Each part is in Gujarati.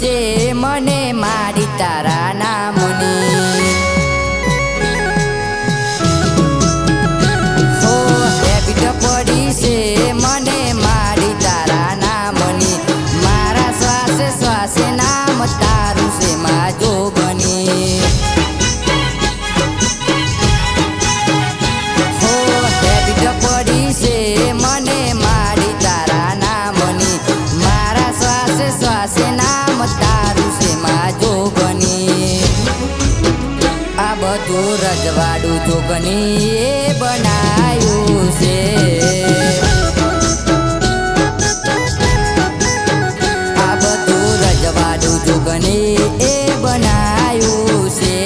પડી રજવાડું ચોકની એ બનાયું છે. આ બધું રજવાડું જોગની એ બનાયું છે.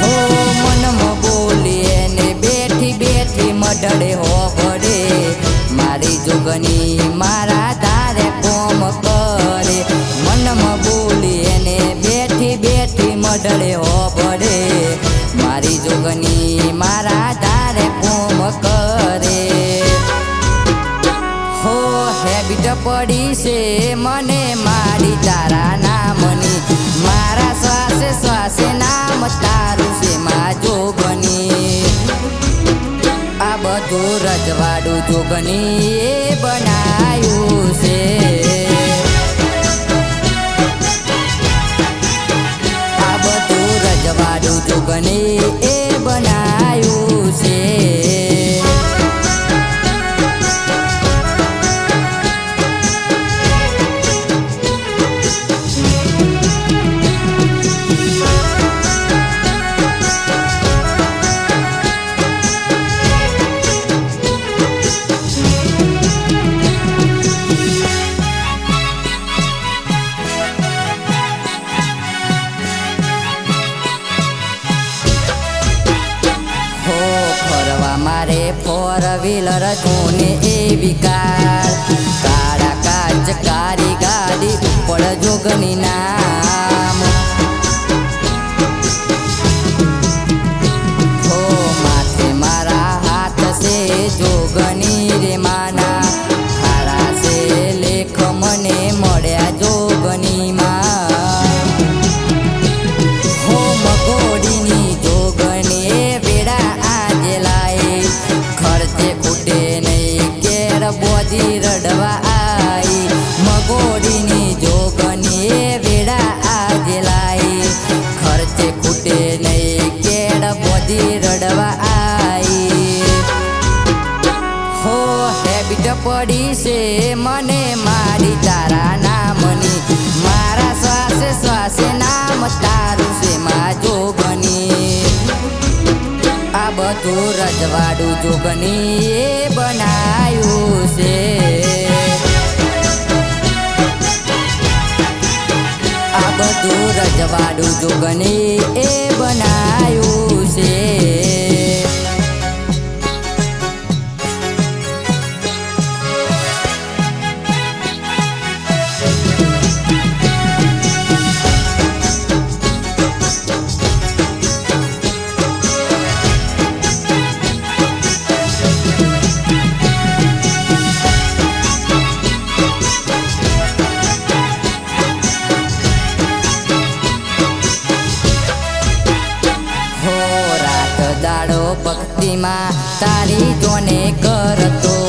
હો, મનમાં બેઠી બેઠી મઢડે હો ભડે મારી મારી જોગની, મારા તારે કોમ કરે. હો હેબિટ પડી છે મને મારી તારા નામની. મારા શ્વાસે શ્વાસે નામ તારું છે મા જોગની. આ બધું રજવાડું જોગની એ બનાયું ફોર વ્હીલર એ વિકાર કાળા કાચ કારી ગાડી પડ જોગની નામ હો માથે મારા હાથ છે જોગની રે માના પડી છે મને મારી તારા નામની. મારા શ્વાસે શ્વાસે નામ તારું છે મા જોગની. આ બધું રજવાડું જોગની એ બનાયું છે. આ બધું રજવાડું જોગની એ બનાયું છે. દાડો ભક્તિમાં તારી જોને કરતો.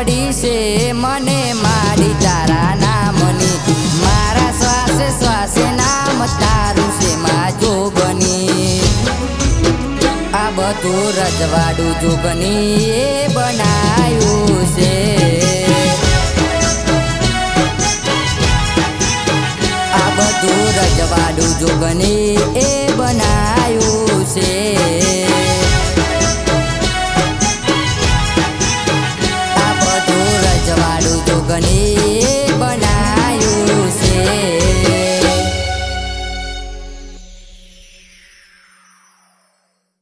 પડી છે મને મારી તારા નામની. મારા શ્વાસે શ્વાસે નામ તારું છે, મા જોગની. આ બધું રજવાડું જોગની એ બનાયું છે. આ બધું રજવાડું જોગની